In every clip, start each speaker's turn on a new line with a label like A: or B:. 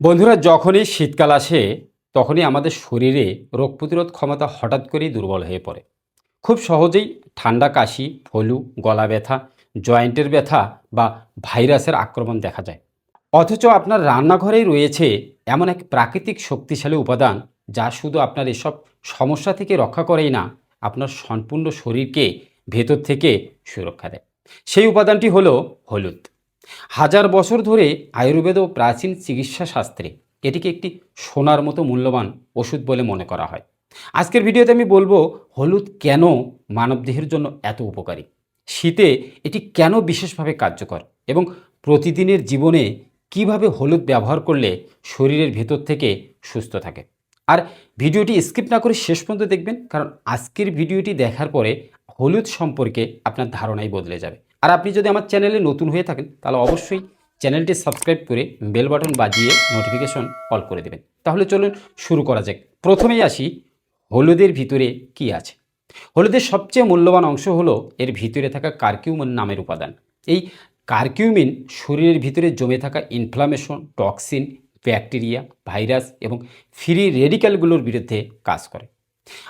A: বন্ধুরা, যখনই শীতকাল আসে, তখনই আমাদের শরীরে রোগ প্রতিরোধ ক্ষমতা হঠাৎ করেই দুর্বল হয়ে পড়ে। খুব সহজেই ঠান্ডা কাশি, ফলু, গলা ব্যথা, জয়েন্টের ব্যথা বা ভাইরাসের আক্রমণ দেখা যায়। অথচ আপনার রান্নাঘরেই রয়েছে এমন এক প্রাকৃতিক শক্তিশালী উপাদান যা শুধু আপনার এসব সমস্যা থেকে রক্ষা করেই না, আপনার সম্পূর্ণ শরীরকে ভেতর থেকে সুরক্ষা দেয়। সেই উপাদানটি হলো হলুদ। হাজার বছর ধরে আয়ুর্বেদ ও প্রাচীন চিকিৎসা শাস্ত্রে এটিকে একটি সোনার মতো মূল্যবান ওষুধ বলে মনে করা হয়। আজকের ভিডিওতে আমি বলব, হলুদ কেন মানবদেহের জন্য এত উপকারী? শীতে এটি কেন বিশেষভাবে কার্যকর? এবং প্রতিদিনের জীবনে কীভাবে হলুদ ব্যবহার করলে শরীরের ভেতর থেকে সুস্থ থাকে? আর ভিডিওটি স্কিপ না করে শেষ পর্যন্ত দেখবেন, কারণ আজকের ভিডিওটি দেখার পরে হলুদ সম্পর্কে আপনার ধারণাই বদলে যাবে। আর আপনি যদি আমার চ্যানেলে নতুন হয়ে থাকেন, তাহলে অবশ্যই চ্যানেলটি সাবস্ক্রাইব করে বেল বাটন বাজিয়ে নোটিফিকেশন অল করে দেবেন। তাহলে চলুন শুরু করা যাক। প্রথমেই আসি, হলুদের ভিতরে কি আছে? হলুদের সবচেয়ে মূল্যবান অংশ হলো এর ভিতরে থাকা কার্কিউমিন নামের উপাদান। এই কার্কিউমিন শরীরের ভিতরে জমে থাকা ইনফ্লামেশন টক্সিন ব্যাকটেরিয়া ভাইরাস এবং ফ্রি রেডিক্যালগুলোর বিরুদ্ধে কাজ করে।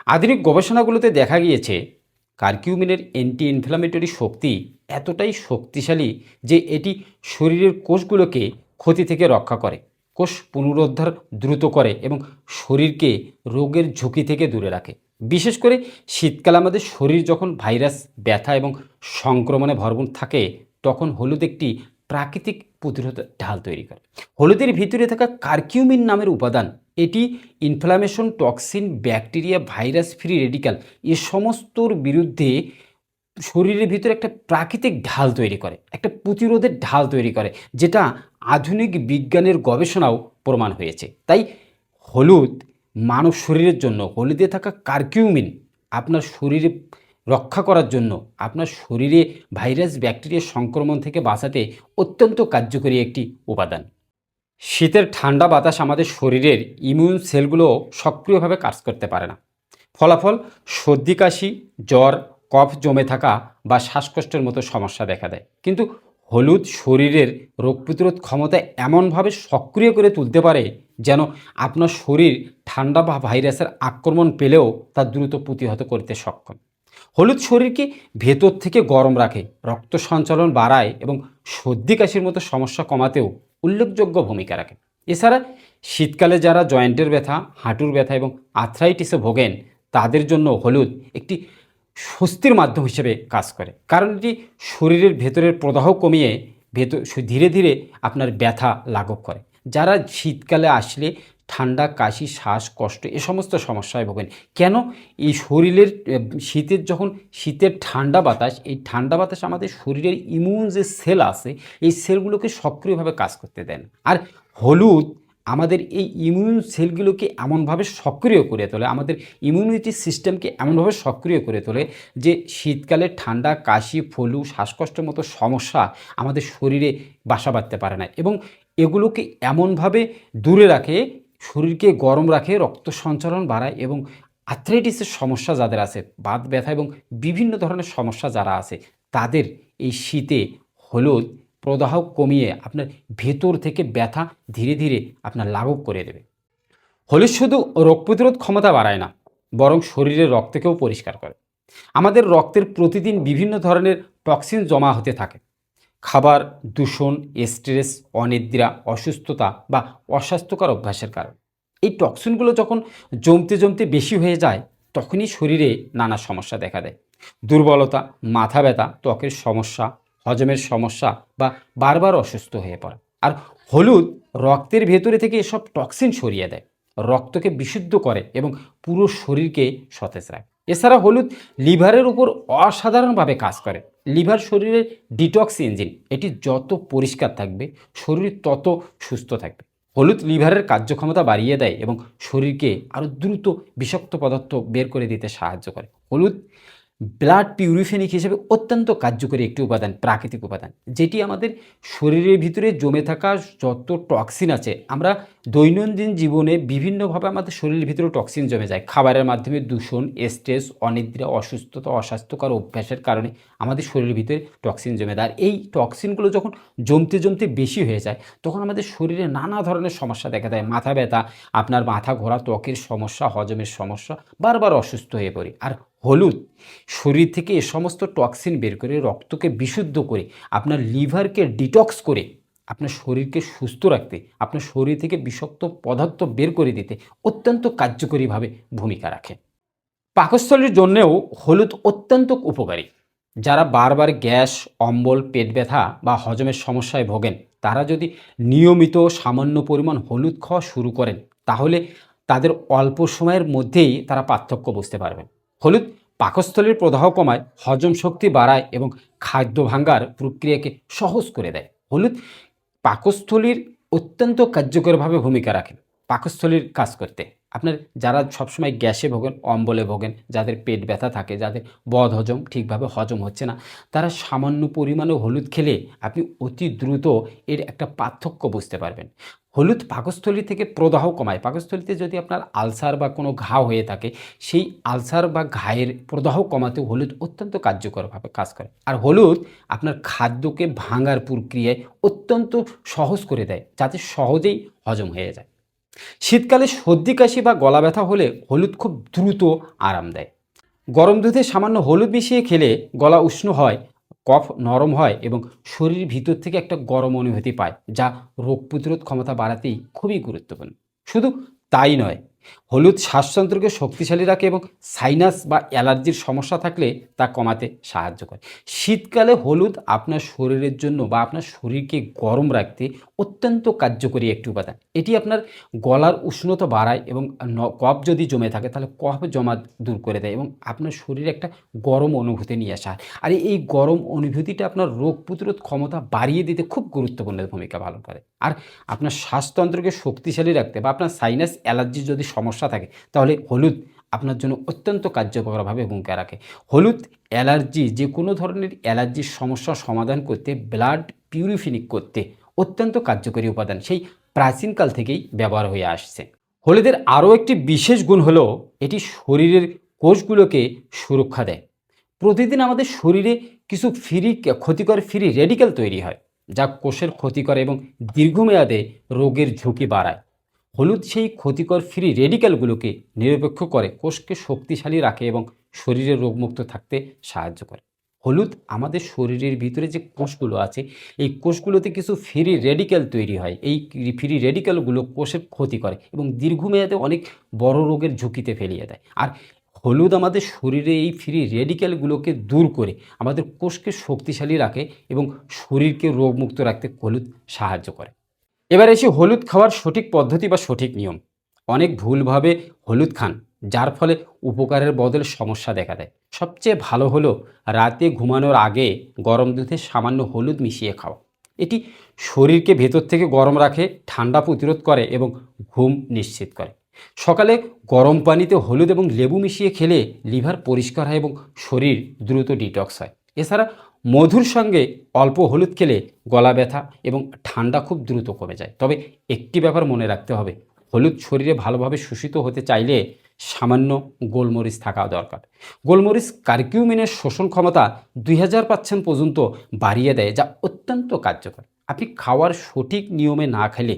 A: আধুনিক গবেষণাগুলোতে দেখা গিয়েছে কার্কিউমিনের অ্যান্টি ইনফ্লামেটরি শক্তি এতটাই শক্তিশালী যে এটি শরীরের কোষগুলোকে ক্ষতি থেকে রক্ষা করে, কোষ পুনরুদ্ধার দ্রুত করে এবং শরীরকে রোগের ঝুঁকি থেকে দূরে রাখে। বিশেষ করে শীতকালে আমাদের শরীর যখন ভাইরাস, ব্যথা এবং সংক্রমণে ভরপুর থাকে, তখন হলুদ একটি প্রাকৃতিক প্রতিরোধ ঢাল তৈরি করে। হলুদের ভিতরে থাকা কার্কিউমিন নামের উপাদান এটি inflammation toxin bacteria virus free radical এ সমস্তর বিরুদ্ধে শরীরের ভিতরে একটা প্রাকৃতিক ঢাল তৈরি করে, একটা প্রতিরোধের ঢাল তৈরি করে, যেটা আধুনিক বিজ্ঞানের গবেষণাও প্রমাণ হয়েছে। তাই হলুদ মানব শরীরের জন্য, হলুদে থাকা কার্কিউমিন আপনার শরীরে রক্ষা করার জন্য, আপনার শরীরে ভাইরাস ব্যাকটেরিয়া সংক্রমণ থেকে বাঁচাতে অত্যন্ত কার্যকরী একটি উপাদান। শীতের ঠান্ডা বাতাস আমাদের শরীরের ইমিউন সেলগুলো সক্রিয়ভাবে কাজ করতে পারে না। ফলাফল, সর্দি, কাশি, জ্বর, কফ জমে থাকা বা শ্বাসকষ্টের মতো সমস্যা দেখা দেয়। কিন্তু হলুদ শরীরের রোগ প্রতিরোধ ক্ষমতা এমনভাবে সক্রিয় করে তুলতে পারে যেন আপনার শরীর ঠান্ডা বা ভাইরাসের আক্রমণ পেলেও তা দ্রুত প্রতিহত করতে সক্ষম। হলুদ শরীরকে ভেতর থেকে গরম রাখে, রক্ত সঞ্চালন বাড়ায় এবং সর্দি, কাশির মতো সমস্যা কমাতেও উল্লেখযোগ্য ভূমিকা রাখে। এছাড়া শীতকালে যারা জয়েন্টের ব্যথা, হাঁটুর ব্যথা এবং আর্থ্রাইটিসে ভোগেন, তাদের জন্য হলুদ একটি স্বস্তির মাধ্যম হিসেবে কাজ করে। কারণ এটি শরীরের ভেতরের প্রদাহ কমিয়ে ভেতর ধীরে ধীরে আপনার ব্যথা লাঘব করে। যারা শীতকালে আসলে ঠান্ডা, কাশি শ্বাসকষ্ট এ সমস্ত সমস্যায় ভোগেন। কেন? এই শরীরের শীতের যখন, শীতের ঠান্ডা বাতাস, এই ঠান্ডা বাতাস আমাদের শরীরের ইমিউন যে সেল আছে, এই সেলগুলোকে সক্রিয়ভাবে কাজ করতে দেন। আর হলুদ আমাদের এই ইমিউন সেলগুলোকে এমনভাবে সক্রিয় করে তোলে, আমাদের ইমিউনিটি সিস্টেমকে এমনভাবে সক্রিয় করে তোলে যে শীতকালে ঠান্ডা, কাশি, ফলু শ্বাসকষ্টের মতো সমস্যা আমাদের শরীরে বাসা বাঁধতে পারে না। এবং এগুলোকে এমনভাবে দূরে রাখে শরীরকে গরম রাখে, রক্ত সঞ্চালন বাড়ায় এবং আর্থ্রাইটিসের সমস্যা যাদের আছে, বাত, ব্যথা এবং বিভিন্ন ধরনের সমস্যা যারা আছে, তাদের এই শীতে হলুদ প্রদাহ কমিয়ে আপনার ভেতর থেকে ব্যথা ধীরে ধীরে আপনার লাঘব করে দেবে। হলুদ শুধু রোগ প্রতিরোধ ক্ষমতা বাড়ায় না, বরং শরীরের রক্তকেও পরিষ্কার করে। আমাদের রক্তের প্রতিদিন বিভিন্ন ধরনের টক্সিন জমা হতে থাকে। খাবার, দূষণ স্ট্রেস অনিদ্রা, অসুস্থতা বা অস্বাস্থ্যকর অভ্যাসের কারণ। এই টক্সিনগুলো যখন জমতে জমতে বেশি হয়ে যায়, তখনই শরীরে নানা সমস্যা দেখা দেয়। দুর্বলতা, মাথা ব্যথা, ত্বকের সমস্যা, হজমের সমস্যা বা বারবার অসুস্থ হয়ে পড়া। আর হলুদ রক্তের ভেতরে থেকে এসব টক্সিন সরিয়ে দেয়। রক্তকে বিশুদ্ধ করে এবং পুরো শরীরকে সতেজ রাখে। এছাড়া হলুদ লিভারের উপর অসাধারণভাবে কাজ করে। লিভার শরীরের ডিটক্স ইঞ্জিন, এটি যত পরিষ্কার থাকবে, শরীর তত সুস্থ থাকবে। হলুদ লিভারের কার্যক্ষমতা বাড়িয়ে দেয় এবং শরীরকে আরও দ্রুত বিষাক্ত পদার্থ বের করে দিতে সাহায্য করে। হলুদ ব্লাড পিউরিফাইনিক হিসেবে অত্যন্ত কার্যকরী একটি উপাদান, প্রাকৃতিক উপাদান, যেটি আমাদের শরীরের ভিতরে জমে থাকা যত টক্সিন আছে, আমরা দৈনন্দিন জীবনে বিভিন্নভাবে আমাদের শরীরের ভিতরে টক্সিন জমে যায়। খাবারের মাধ্যমে দূষণ স্ট্রেস অনিদ্রা, অসুস্থতা, অস্বাস্থ্যকর অভ্যাসের কারণে আমাদের শরীরের ভিতরে টক্সিন জমে যায়। আর এই টক্সিনগুলো যখন জমতে জমতে বেশি হয়ে যায়, তখন আমাদের শরীরে নানা ধরনের সমস্যা দেখা দেয়। মাথা ব্যথা, আপনার মাথা ঘোরা, ত্বকের সমস্যা, হজমের সমস্যা, বারবার অসুস্থ হয়ে পড়ে। আর হলুদ। শরীর থেকে এ সমস্ত টক্সিন বের করে রক্তকে বিশুদ্ধ করে, আপনার লিভারকে ডিটক্স করে, আপনার শরীরকে সুস্থ রাখতে, আপনার শরীর থেকে বিষাক্ত পদার্থ বের করে দিতে অত্যন্ত কার্যকরীভাবে ভূমিকা রাখে। পাকস্থলীর জন্যেও হলুদ অত্যন্ত উপকারী। যারা বারবার গ্যাস, অম্বল, পেট ব্যথা বা হজমের সমস্যায় ভোগেন, তারা যদি নিয়মিত সামান্য পরিমাণ হলুদ খাওয়া শুরু করেন, তাহলে তাদের অল্প সময়ের মধ্যেই তারা পার্থক্য বুঝতে পারবেন। হলুদ পাকস্থলীর প্রদাহ কমায়, হজম শক্তি বাড়ায় এবং খাদ্য ভাঙ্গার প্রক্রিয়াকে সহজ করে দেয়। হলুদ পাকস্থলীর অত্যন্ত কার্যকরভাবে ভূমিকা রাখে, পাকস্থলীর কাজ করতে। আপনার যারা সবসময় গ্যাসে ভোগেন, অম্বলে ভোগেন, যাদের পেট ব্যথা থাকে, যাদের বদ হজম ঠিকভাবে হজম হচ্ছে না, তারা সামান্য পরিমাণে হলুদ খেলে আপনি অতি দ্রুত এর একটা পার্থক্য বুঝতে পারবেন। হলুদ পাকস্থলী থেকে প্রদাহ কমায়। পাকস্থলীতে যদি আপনার আলসার বা কোনো ঘা হয়ে থাকে, সেই আলসার বা ঘায়ের প্রদাহ কমাতে হলুদ অত্যন্ত কার্যকরভাবে কাজ করে। আর হলুদ আপনার খাদ্যকে ভাঙার প্রক্রিয়ায় অত্যন্ত সহজ করে দেয়, যাতে সহজেই হজম হয়ে যায়। শীতকালে সর্দি, কাশি বা গলা ব্যথা হলে হলুদ খুব দ্রুত আরাম দেয়। গরম দুধে সামান্য হলুদ মিশিয়ে খেলে গলা উষ্ণ হয় কফ নরম হয় এবং শরীর ভিতর থেকে একটা গরম অনুভূতি পায়, যা রোগ প্রতিরোধ ক্ষমতা বাড়াতেই খুবই গুরুত্বপূর্ণ। শুধু তাই নয় হলুদ শ্বাসযন্ত্রকে শক্তিশালী রাখে এবং সাইনাস বা অ্যালার্জির সমস্যা থাকলে তা কমাতে সাহায্য করে। শীতকালে হলুদ আপনার শরীরের জন্য বা আপনার শরীরকে গরম রাখতে অত্যন্ত কার্যকরী একটি উপাদান। এটি আপনার গলার উষ্ণতা বাড়ায় এবং কফ যদি জমে থাকে তাহলে কফ জমা দূর করে দেয় এবং আপনার শরীরে একটা গরম অনুভূতি নিয়ে আসা। আর এই গরম অনুভূতিটা আপনার রোগ প্রতিরোধ ক্ষমতা বাড়িয়ে দিতে খুব গুরুত্বপূর্ণ ভূমিকা পালন করে। আর আপনার শ্বাসতন্ত্রকে শক্তিশালী রাখতে বা আপনার সাইনাস অ্যালার্জির যদি সমস্যা থাকে, তাহলে হলুদ আপনার জন্য অত্যন্ত কার্যকরভাবে ভূমিকা রাখে। হলুদ অ্যালার্জি যে কোনো ধরনের অ্যালার্জির সমস্যা সমাধান করতে ব্লাড পিউরিফিনিক করতে অত্যন্ত কার্যকরী উপাদান। সেই প্রাচীনকাল থেকেই ব্যবহার হয়ে আসছে। হলুদের আরও একটি বিশেষ গুণ হলো, এটি শরীরের কোষগুলোকে সুরক্ষা দেয়। প্রতিদিন আমাদের শরীরে কিছু ফ্রি ক্ষতিকর ফ্রি রেডিক্যাল তৈরি হয়। যা কোষের ক্ষতি করে এবং দীর্ঘমেয়াদে রোগের ঝুঁকি বাড়ায়। হলুদ সেই ক্ষতিকর ফ্রি রেডিক্যালগুলোকে নিরপেক্ষ করে, কোষকে শক্তিশালী রাখে এবং শরীরে রোগমুক্ত থাকতে সাহায্য করে। হলুদ আমাদের শরীরের ভিতরে যে কোষগুলো আছে, এই কোষগুলোতে কিছু ফ্রি রেডিক্যাল তৈরি হয়। এই ফ্রি রেডিক্যালগুলো কোষের ক্ষতি করে এবং দীর্ঘমেয়াদে অনেক বড় রোগের ঝুঁকিতে ফেলিয়ে দেয়। আর হলুদ আমাদের শরীরে এই ফ্রি রেডিক্যালগুলোকে দূর করে, আমাদের কোষকে শক্তিশালী রাখে এবং শরীরকে রোগমুক্ত রাখতে হলুদ সাহায্য করে। এবার এসে হলুদ খাওয়ার সঠিক পদ্ধতি বা সঠিক নিয়ম। অনেক ভুলভাবে হলুদ খান, যার ফলে উপকারের বদলে সমস্যা দেখা দেয়। সবচেয়ে ভালো হলো রাতে ঘুমানোর আগে গরম দুধে সামান্য হলুদ মিশিয়ে খাওয়া। এটি শরীরকে ভেতর থেকে গরম রাখে, ঠান্ডা প্রতিরোধ করে এবং ঘুম নিশ্চিত করে। সকালে গরম পানিতে হলুদ এবং লেবু মিশিয়ে খেলে লিভার পরিষ্কার হয় এবং শরীর দ্রুত ডিটক্স হয়। এছাড়া মধুর সঙ্গে অল্প হলুদ খেলে গলা ব্যথা এবং ঠান্ডা খুব দ্রুত কমে যায়। তবে একটি ব্যাপার মনে রাখতে হবে, হলুদ শরীরে ভালোভাবে শোষিত হতে চাইলে সামান্য গোলমরিচ থাকা দরকার। গোলমরিচ কার্কিউমিনের শোষণ ক্ষমতা দুই হাজার পার্সেন্ট পর্যন্ত বাড়িয়ে দেয়, যা অত্যন্ত কার্যকর। আপনি খাওয়ার সঠিক নিয়মে না খেলে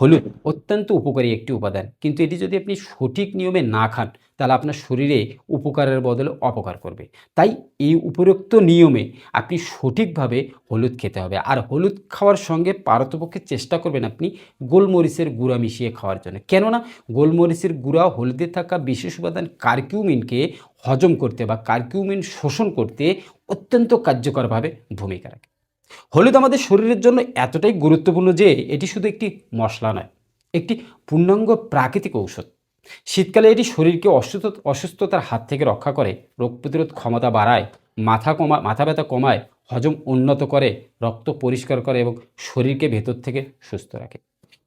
A: হলুদ অত্যন্ত উপকারী একটি উপাদান। কিন্তু এটি যদি আপনি সঠিক নিয়মে না খান, তাহলে আপনার শরীরে উপকারের বদলে অপকার করবে। তাই এই উপরোক্ত নিয়মে আপনি সঠিকভাবে হলুদ খেতে হবে। আর হলুদ খাওয়ার সঙ্গে পারতপক্ষে চেষ্টা করবেন আপনি গোলমরিচের গুঁড়া মিশিয়ে খাওয়ার জন্য। কেননা গোলমরিচের গুঁড়া হলুদে থাকা বিশেষ উপাদান কার্কিউমিনকে হজম করতে বা কার্কিউমিন শোষণ করতে অত্যন্ত কার্যকরভাবে ভূমিকা রাখে। হলুদ আমাদের শরীরের জন্য এতটাই গুরুত্বপূর্ণ যে এটি শুধু একটি মশলা নয়, একটি পূর্ণাঙ্গ প্রাকৃতিক ঔষধ। শীতকালে এটি শরীরকে অসুস্থ, অসুস্থতার হাত থেকে রক্ষা করে, রোগ প্রতিরোধ ক্ষমতা বাড়ায়, মাথা কমা, মাথা ব্যথা কমায়, হজম উন্নত করে, রক্ত পরিষ্কার করে এবং শরীরকে ভেতর থেকে সুস্থ রাখে।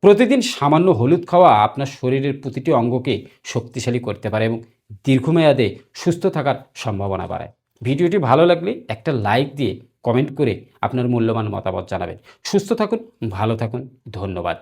A: প্রতিদিন সামান্য হলুদ খাওয়া আপনার শরীরের প্রতিটি অঙ্গকে শক্তিশালী করতে পারে এবং দীর্ঘমেয়াদে সুস্থ থাকার সম্ভাবনা বাড়ায়। ভিডিওটি ভালো লাগলে একটা লাইক দিয়ে কমেন্ট করে আপনার মূল্যবান মতামত জানাবেন। সুস্থ থাকুন ভালো থাকুন ধন্যবাদ।